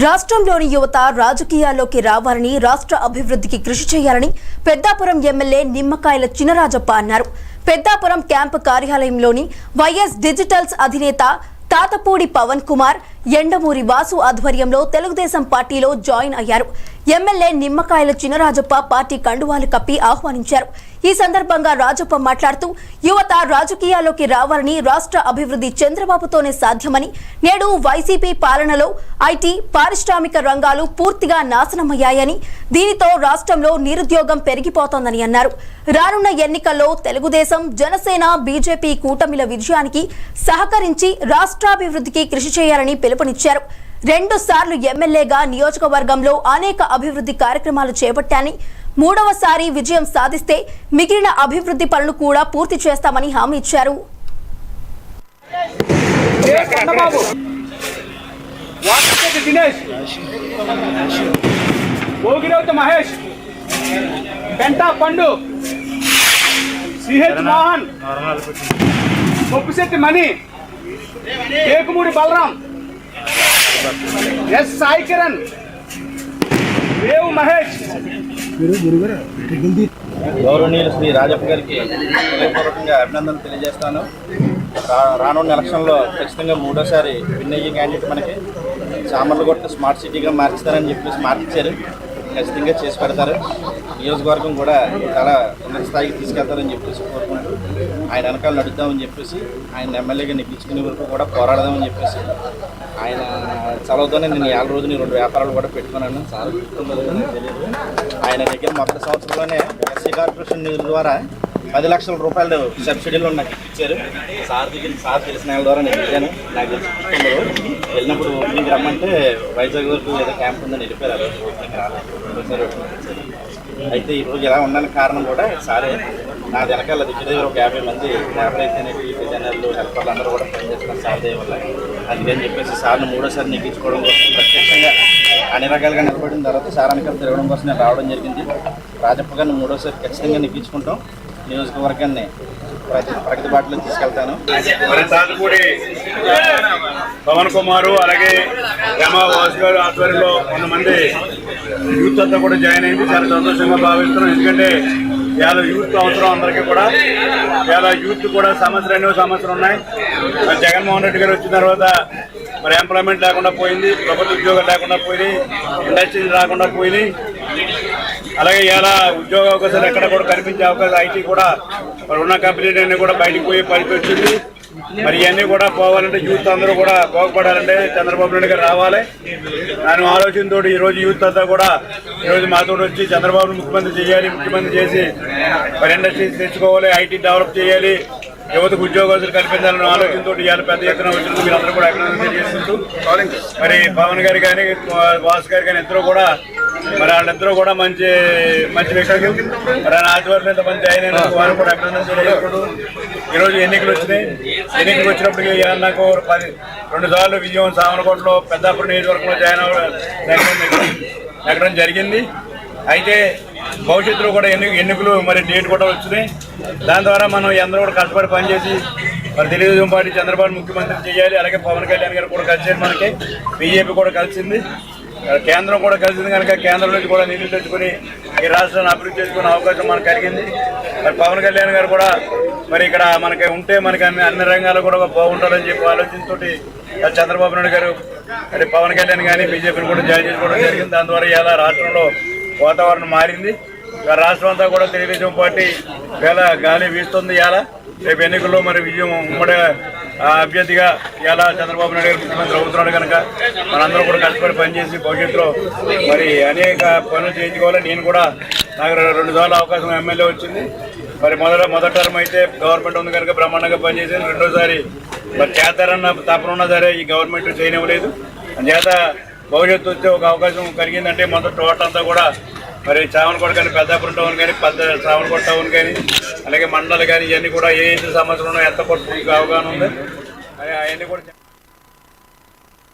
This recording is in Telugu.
రాష్ట్రంలోని యువత రాజకీయాల్లోకి రావాలని రాష్ట్ర అభివృద్ధికి కృషి చేయాలని పెద్దాపురం ఎమ్మెల్యే నిమ్మకాయల చినరాజప్ప అన్నారు. పెద్దాపురం క్యాంపు కార్యాలయంలోని వైఎస్ డిజిటల్స్ అధినేత తాతపూడి పవన్ కుమార్ ఎండమూరి వాసు ఆధ్వర్యంలో తెలుగుదేశం పార్టీలో జాయిన్ అయ్యారు. ఎమ్మెల్యే నిమ్మకాయల చినరాజప్ప పార్టీ కండువాలు కప్పి ఆహ్వానించారు. ఈ సందర్భంగా రాజప్ప మాట్లాడుతూ యువత రాజకీయాల్లోకి రావాలని రాష్ట్ర అభివృద్ధి చంద్రబాబుతోనే సాధ్యమని నేడు వైసీపీ పాలనలో ఐటీ పారిశ్రామిక రంగాలు పూర్తిగా నాశనమయ్యాయని దీనితో రాష్ట్రంలో నిరుద్యోగం పెరిగిపోతోందని అన్నారు. రానున్న ఎన్నికల్లో తెలుగుదేశం జనసేన బీజేపీ కూటమిల విజయానికి సహకరించి రాష్ట్రాభివృద్ధికి కృషి చేయాలని పిలుపునిచ్చారు. రెండు సార్లు ఎమ్మెల్యేగా నియోజకవర్గంలో అనేక అభివృద్ధి కార్యక్రమాలు చేపట్టాని. మూడవసారి విజయం సాధిస్తే మిగిలిన అభివృద్ధి పనులు కూడా పూర్తి చేస్తామని హామీ ఇచ్చారు. Mahesh Pandu CH Mohan Mani Ekumudi Balaram S Sai Kiran. దేవు మహేష్. గౌరవనీయులు శ్రీ రాజప్ప గారికి హృదయపూర్వకంగా అభినందనలు తెలియజేస్తాను. రా- రానున్న ఎలక్షన్లో ఖచ్చితంగా మూడోసారి విన్ అయ్యే క్యాండిడేట్ మనకి. సామర్లగొట్ట స్మార్ట్ సిటీగా మార్చుతారని చెప్పేసి మార్చిచ్చారు. ఖచ్చితంగా చేసి పెడతారు. నియోజకవర్గం కూడా చాలా ఉన్నత స్థాయికి తీసుకెళ్తారని చెప్పేసి కోరుకుంటూ ఆయన వెనకాల నడుద్దామని చెప్పేసి ఆయన ఎమ్మెల్యేగా నెగ్గించుకునే వరకు కూడా పోరాడదామని చెప్పేసి ఆయన చదవతోనే నేను ఏళ్ళ రోజుని రెండు వ్యాపారాలు కూడా పెట్టుకున్నాను. నాకు తెలియదు ఆయన దగ్గర మొదటి సంవత్సరంలోనే ఎస్సీ కార్పొరేషన్ నిధుల ద్వారా పది లక్షల రూపాయలు సబ్సిడీలు నాకు ఇచ్చారు. సార్ దగ్గర సార్ తెలిసిన వాళ్ళ ద్వారా నేను వెళ్ళాను. నాకు తెలిసి వెళ్ళినప్పుడు ఓపెనింగ్ రమ్మంటే వైజాగ్ వరకు ఏదో క్యాంప్ ఉందని వెళ్ళిపోయారు ఆ రోజు. ఓపెనింగ్ రాలేదు. అయితే ఈ రోజు ఎలా ఉండడానికి కారణం కూడా సారే నా వెనకాల దగ్గర దగ్గర ఒక యాభై మంది యాభై డిజైనర్లు హెల్పర్లు అందరూ కూడా పనిచేస్తున్నారు సార్ దయ అందుకని చెప్పేసి సార్ని మూడోసారి నెగ్గించుకోవడం కోసం ప్రత్యక్షంగా అన్ని రకాలుగా నిలబడిన తర్వాత సార్ వెనకాల తిరగడం కోసం నేను రావడం జరిగింది. రాజప్ప గారిని మూడోసారి ఖచ్చితంగా నెగ్గించుకుంటాం. నియోజకవర్గాన్ని ప్రగతి ప్రగతి బాటలో తీసుకెళ్తాను. పవన్ కుమారు అలాగే రమా వాసు గారు ఆధ్వర్యంలో కొంతమంది యూత్ అంతా కూడా జాయిన్ అయింది. చాలా సంతోషంగా భావిస్తున్నాం. ఎందుకంటే ఇవాళ యూత్ అవసరం అందరికీ కూడా. ఇవాళ యూత్ కూడా సమస్యలు ఎన్నో సమస్యలు ఉన్నాయి. జగన్మోహన్ రెడ్డి గారు వచ్చిన తర్వాత మరి ఎంప్లాయ్మెంట్ లేకుండా పోయింది ప్రభుత్వ ఉద్యోగాలు లేకుండా పోయినాయి ఇండస్ట్రీలు రాకుండా పోయినాయి. అలాగే ఇలా ఉద్యోగ అవకాశాలు ఎక్కడ కూడా కనిపించే అవకాశం ఐటీ కూడా మరి ఉన్న కంపెనీలన్నీ కూడా బయటకు పోయే పరిస్థితి వచ్చింది మరి ఇవన్నీ కూడా పోవాలంటే యూత్ అందరూ కూడా బాగుపడాలంటే చంద్రబాబు నాయుడు గారు రావాలి. దాని ఆలోచనతో ఈ రోజు యూత్ అంతా కూడా ఈ రోజు మాతో వచ్చి చంద్రబాబు ముఖ్యమంత్రి చేయాలి ముఖ్యమంత్రి చేసి మరి ఇండస్ట్రీస్ తెచ్చుకోవాలి ఐటీ డెవలప్ చేయాలి యువతకు ఉద్యోగాలు కల్పించాలనే ఆలోచనతో ఇవాళ పెద్ద ఎత్తున వచ్చినందుకు మీరు అందరూ కూడా అభినందన తెలియజేసుకుంటూ మరి పవన్ గారు కానీ వాసు గారు కానీ ఇద్దరు కూడా మరి వాళ్ళిద్దరూ కూడా మంచి మంచి వ్యక్తులు మరి ఆయన ఆధ్వర్యంలో ఇంత మంచి అయిన వారు కూడా అభినందన తెలియజేసుకుంటూ ఈరోజు ఎన్నికలు వచ్చినాయి. ఎన్నికలు వచ్చినప్పటికీ నాకు పది రెండు సార్లు విజయం సామనకోటలో పెద్దాపురం నియోజకవర్గంలో జాయిన్ అవ్వడం ఎక్కడం జరిగింది. అయితే భవిష్యత్తులో కూడా ఎన్ని ఎన్నికలు మరి డేట్ కూడా వచ్చినాయి. దాని ద్వారా మనం అందరూ కూడా కష్టపడి పనిచేసి మరి తెలుగుదేశం పార్టీ చంద్రబాబు ముఖ్యమంత్రి చేయాలి అలాగే పవన్ కళ్యాణ్ గారు కూడా కలిసారు మనకి బీజేపీ కూడా కలిసింది. కేంద్రం కూడా కలిసింది కనుక కేంద్రం నుంచి కూడా నిధులు తెచ్చుకొని ఈ రాష్ట్రాన్ని అభివృద్ధి చేసుకునే అవకాశం మనకు కలిగింది. మరి పవన్ కళ్యాణ్ గారు కూడా మరి ఇక్కడ మనకి ఉంటే మనకి అన్ని అన్ని రంగాలు కూడా బాగుంటారని చెప్పి ఆలోచనతో చంద్రబాబు నాయుడు గారు మరి పవన్ కళ్యాణ్ కానీ బీజేపీని కూడా జాయిన్ చేసుకోవడం జరిగింది. దాని ద్వారా ఇలా రాష్ట్రంలో వాతావరణం మారింది. రాష్ట్రం అంతా కూడా తెలుగుదేశం పార్టీ వేళ గాలి వీస్తుంది ఇలా రేపు ఎన్నికల్లో మరి విజయం ఉమ్మడి అభ్యర్థిగా ఇలా చంద్రబాబు నాయుడు గారు ముఖ్యమంత్రి అవుతున్నాడు కనుక మనందరూ కూడా కష్టపడి పనిచేసి భవిష్యత్తులో మరి అనేక పనులు చేయించుకోవాలి. నేను కూడా నాకు రెండు సార్లు అవకాశం ఎమ్మెల్యే వచ్చింది. మరి మొదట మొదటి టర్మ్ అయితే గవర్నమెంట్ ఉంది కనుక బ్రహ్మాండంగా పనిచేసింది. రెండోసారి మరి చేస్తారన్న తపన ఉన్నా సరే ఈ గవర్నమెంట్ చేయనివ్వలేదు. చేత భవిష్యత్తు వచ్చే ఒక అవకాశం కలిగిందంటే మొదటి టోటల్ అంతా కూడా మరి చావనకోట కానీ పెద్దాపురం టౌన్ కానీ పెద్ద చావనకోట టౌన్ కానీ అలాగే మండలాలు కానీ ఇవన్నీ కూడా ఏ ఏ సమస్యలు ఉన్నాయో ఎంత కొట్టు అవగాహన ఉంది. అవన్నీ కూడా